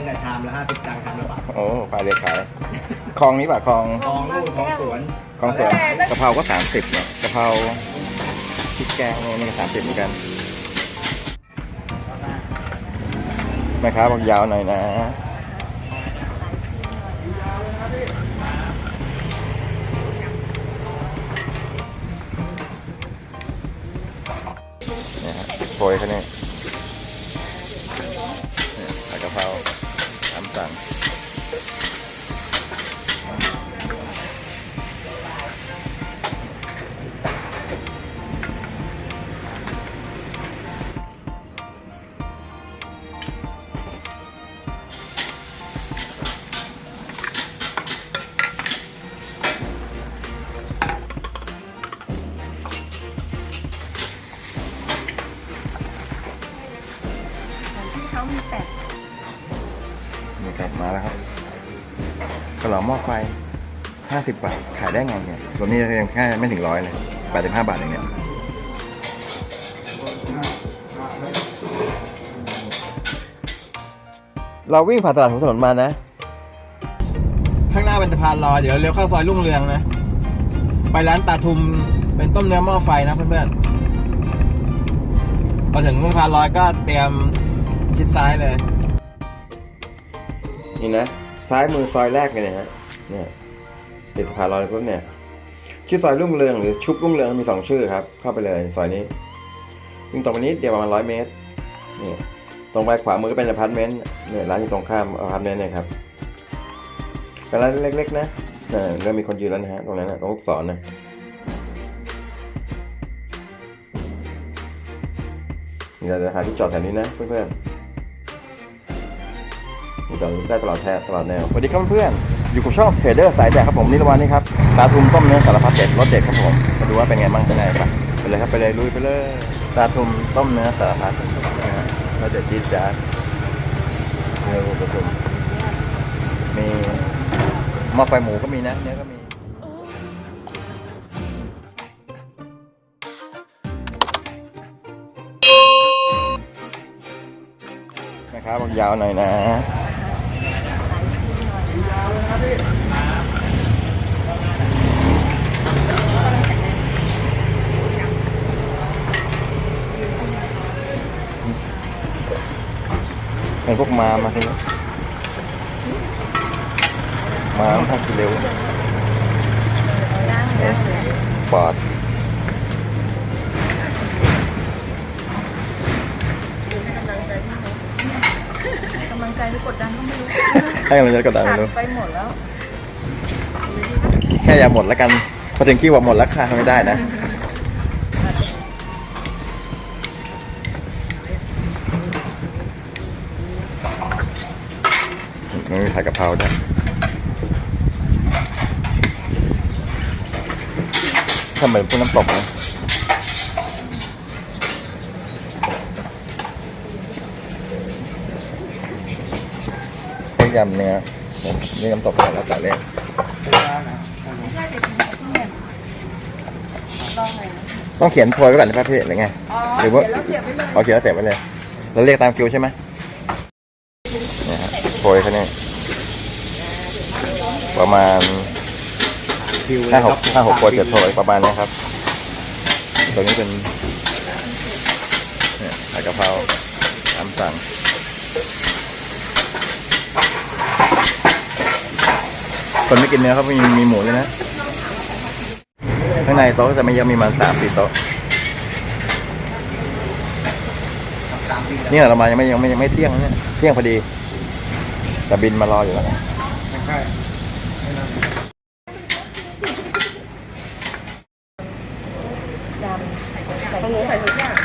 ตั้งแต่ชามละห้าสิบตังค์ชามละบาทโอ้ปลาเรียกขายคลองนี้ป่ะคลองคลองนู่นคลองสวนคลองสวนกะเพราก็สามสิบเนี่ยกะเพราพริกแกงเนี่ยนี่ก็สามสิบเหมือนกันแม่ค้าบอกยาวหน่อยนะเนี่ยฮะโปรยเขาเนี่ยเนี่ยผัดกะเพรา ตางที่เขามีแปด นี่ครับมาแล้วครับกระหล่ำหม้อไฟห้าสิบบาท ขายได้ไงเนี่ยรวนี้ยังแค่ไม่ถึงร้อยเลยแปดสิบห้าบาทเองเนี่ยเราวิ่งผ่านตลาดหัวถนนมานะ ข้างหน้าเป็นสะพานลอยเดี๋ยวเลี้ยวเข้าซอยรุ่งเรืองนะ ไปร้านตาทุมเป็นต้มเนื้อหม้อไฟนะเพื่อนๆพอถึงสะพานลอยก็เตรียมชิดซ้ายเลย นี่นะซ้ายมือซอยแรกเลยเนี่ยฮะเนี่ยติดสะพานลอยปุ๊บเนี่ยชื่อซอยรุ่งเรืองหรือชุบรุ่งเรืองมีสองชื่อครับ เข้าไปเลยซอยนี้วิ่งตรงไปนิดเดียวประมาณร้อยเมตรนี่ตรงไปขวามือก็เป็นอพาร์ตเมนต์เนี่ยร้านอยู่ตรงข้ามอพาร์ตเมนต์เนี่ยครับเป็นร้านเล็ก ๆ นะเออเริ่มมีคนยืนแล้วนะฮะตรงนั้นนะตรงลูกศรนะเดี๋ยวจะหาที่จอดแถวนี้นะเพื่อนๆ จอดได้ตลอดแทตลอดแนวสวัสดีครับเพื่อนอยู่กับช่องเทรดเดอร์สายแดกครับผมนิรวันนี่ครับตาทุมต้มเนื้อสารพัดเด็ดรสเด็ดครับผมมาดูว่าเป็นไงบ้างเป็นไงครับไปเลยครับไปเลยลุยไปเลยตาทุมต้มเนื้อสารพัดนะฮะรสเด็ดจี๊ดจ๊าดเนื้อตาทุมมีหม้อไฟหมูก็มีนะเนื้อก็มีนะครับบอกยาวหน่อยนะ เป็นพวกมา มาทีนี้มาพักเร็วย่างย่างเลยปอด กำลัง ใจหรือกดดันก็ไม่รู้ให้กำลังใจกดดันขาดดูไปหมดแล้ว แค่อย่าหมดแล้วกัน พอถึงคิวว่าหมดแล้วค่ะไม่ได้นะไม่มีผัดกะเพราด้วยทำเหมือนพวกน้ำตกนะพวก ยำเนื้อนี่น้ำตกแล้วแต่เล่นไม่ใช่เด็กหญิงที่แหม่มลองหน่อยนะต้องเขียนโพยไว้ก่อนใช่ไหมพี่หรือไงอ๋อหรือว่าเดี๋ยวเราเสียบไปเลยเอาเขียนแล้วเสร็จไปเลยเราเรียกตามคิวใช่ไหมเนี่ยฮะโพยเขาเนี่ยประมาณคิวเลยห้าหกครับห้าหกโพยเจ็ดโพยประมาณนี้ครับตัวนี้เป็นเนี่ยผัดกะเพราตามสั่ง คนไม่กินเนื้อเขามีมีหมูด้วยนะ ข้างในโต๊ะก็จะไม่เยอะมีมาณสามสี่โต๊ะนี่เรามายังไม่ยังไม่ยังไม่เที่ยงเนี่ยเที่ยงพอดีแต่บินมารออยู่แล้วไม่ใช่ ยำใส่หมูใส่ทุกอย่าง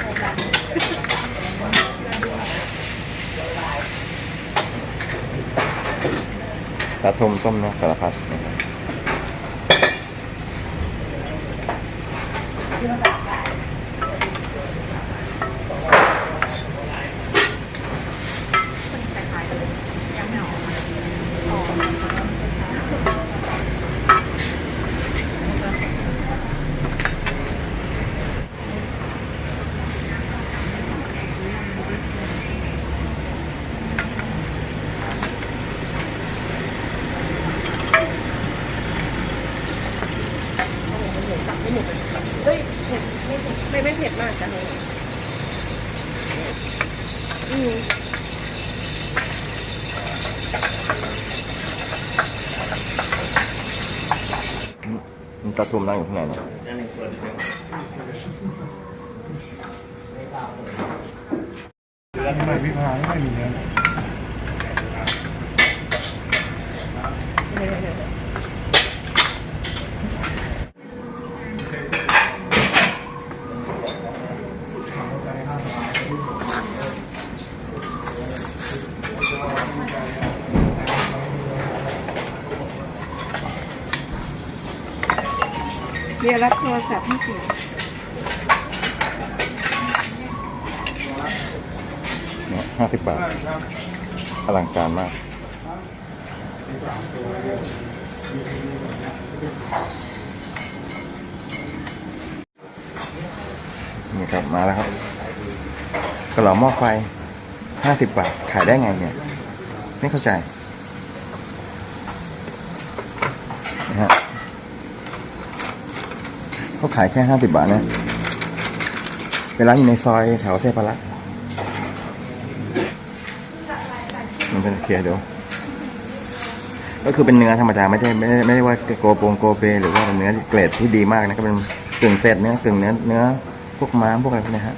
ปลาทมต้มเนื้อสารพัด หมูเป็นเฮ้ยเผ็ดไม่ไม่ไม่เผ็ดมากจ้ะอืมมันตะตุ่มนั่งอยู่ข้างในนะทำไมพิพาไม่มีเนื้อ เดี๋ยว รับโทรศัพท์ให้กินเนี่ยห้าสิบบาท อลังการมาก นี่ครับ มาแล้วครับกระหล่อหม้อไฟห้าสิบบาท ขายได้ไงเนี่ย ไม่เข้าใจนะฮะ เขาขายแค่ห้าสิบบาทนะเป็นร้านอยู่ในซอยแถวเทพรัตน์มันเป็นเคลียร์เดี๋ยวก็คือเป็นเนื้อธรรมดาไม่ใช่ไม่ได้ไม่ได้ว่าโกโปงโกเปหรือว่าเป็นเนื้อเกรดที่ดีมากนะก็เป็นกึ่งเศษเนื้อกึ่งเนื้อเนื้อพวกม้ามพวกอะไรพวกนี้ฮะ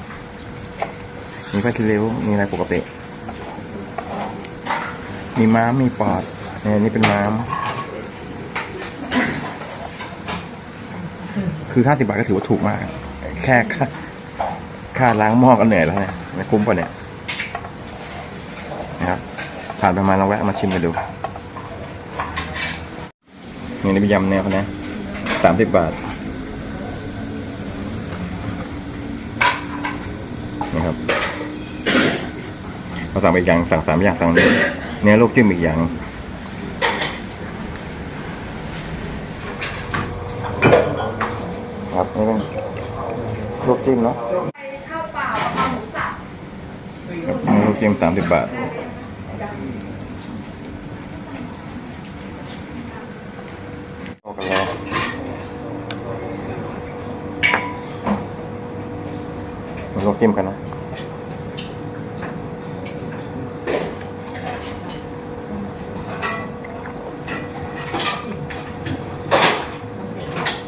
มีผ้าคีริ้วมีอะไรปกติ มีม้ามมีปอดเนี่ยอันนี่เป็นม้าม คือห้าสิบาทก็ถือว่าถูกมาก แค่ค่าค่าล้างหม้อก็เหนื่อยแล้วเนี่ยไม่คุ้มป่ะเนี่ยนะครับผ่านไปมาเราแวะมาชิมกันดูนี่นี่เป็นยำเนี่ยเขานะสามสิบบาทนะครับเราสั่งไปอย่างสั่งสามอย่างสั่งเนื้อเนื้อลูกจิ้มอีกอย่าง ครับนี่เป็น ลูกจิ้มเนาะข้าวเปล่ากับหมูสับครับเนื้อลูกจิ้มสามสิบบาทเข้ากันแล้วมาลวกจิ้มกันนะ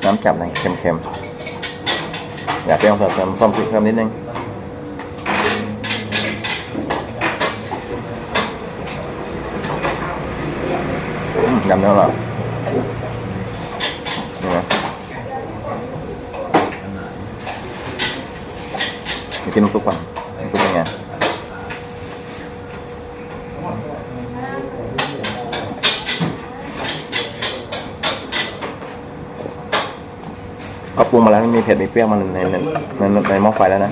น้ำจับหน่อยเค็มๆ อยากเปรี้ยวเพิ่มเพิ่มพริกเพิ่มนิดนึง อืมยำเนื้อเหรอนี่นะมากินน้ำซุปก่อนน้ำซุปเป็นไงเขาปรุ งมาแล้วมีเผ็ดมีเปรี้ยวมันในในในในหม้อไฟแล้วนะ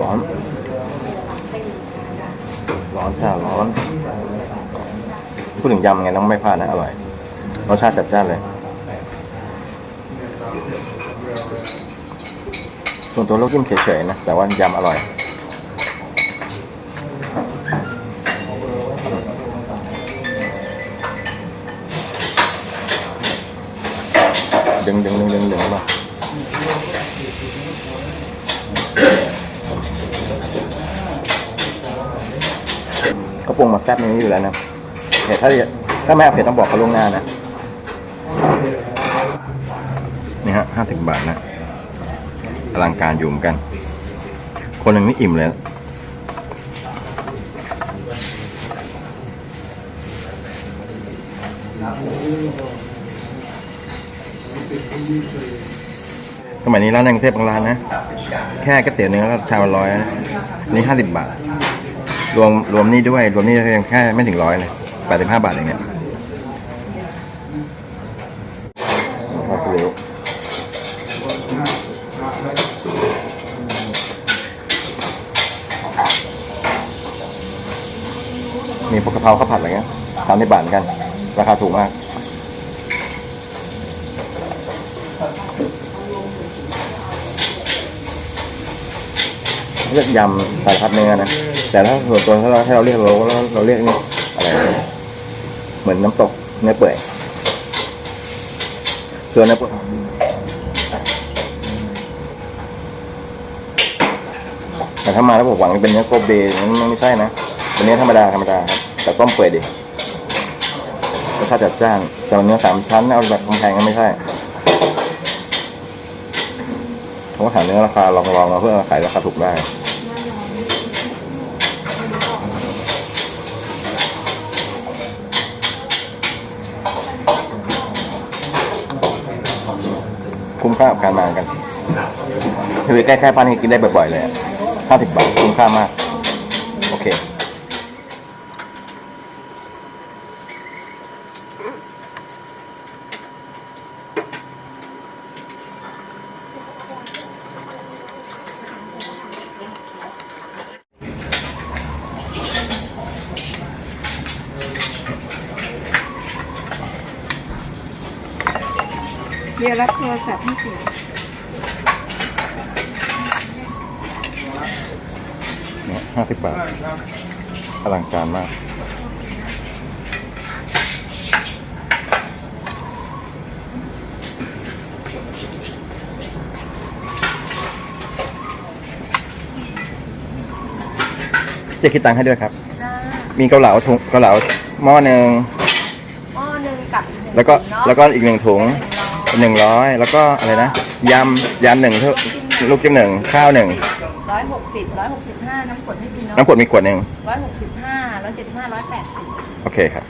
ร้อน ร้อนค่ะร้อน พูดถึงยำไงต้องไม่พลาดนะ อร่อยรสชาติจัดจ้านเลยส่วนตัวลูกจิ้มเฉยๆนะ แต่ว่ายำอร่อย ดึงดึงดึงดึงดึงมาก็ปรุงมาแซ่บนี้อยู่แล้วนะเผ็ดถ้าถ้าไม่เอาเผ็ดต้องบอกเขาล่วงหน้านะนี่ฮะห้าสิบบาทนะอลังการอยู่เหมือนกัน คนหนึ่งนี่อิ่มเลย สมัยนี้ร้านในกรุงเทพบางร้านนะ แค่ก๋วยเตี๋ยวเนื้อก็ชามร้อยนะนี่ห้าสิบบาท รวมรวมนี่ด้วย รวมนี่ยังแค่ไม่ถึงร้อยเลยแปดสิบห้าบาทเองเนี่ยข้าวเกลียมีพวกกะเพราข้าวผัดอะไรเงี้ยสามสิบบาทเหมือนกัน ราคาถูกมาก เรียกยำสารพัดเนื้อนะแต่ถ้าส่วนตัวถ้าเราให้เราเรียกเราเราเราเรียกนี่อะไรเหมือนน้ำตกเนื้อเปื่อยส่วนเนื้อเปื่อยแต่ถ้ามาแล้วผมหวังเป็นเนื้อโกเบนั้นไม่ใช่นะเป็นเนื้อธรรมดาธรรมดาครับแต่ต้มเปื่อยดิรสชาติจัดจ้านแต่เนื้อสามชั้นเอาแบบแพงก็ไม่ใช่ผมก็หาเนื้อราคาลองๆมาเพื่อขายราคาถูกได้ กับการมากันคือใกล้ๆป้านนี้กินได้บ่อยๆเลยห้าสิบบาทคุ้มค่ามาก โอเค เดี๋ยวรับโทรศัพท์ให้เนี่ยห้าสิบบาทอลังการมากจะคิดตังค์ให้ด้วยครับ มีเกาเหลาถุงเกาเหลาหม้อหนึ่งหม้อหนึ่งกับแล้วก็แล้วก็อีกหนึ่งถุง หนึ่งร้อยแล้วก็อะไรนะยำยำหนึ่งเท่าลูกจิ้มหนึ่งข้าวหนึ่งร้อยหกสิบร้อยหกสิบห้าน้ำฝนให้กินเนาะน้ำขวดมีขวดหนึ่งร้อยหกสิบห้าร้อยเจ็ดสิบห้าร้อยแปดสิบโอเคครับจ้ะ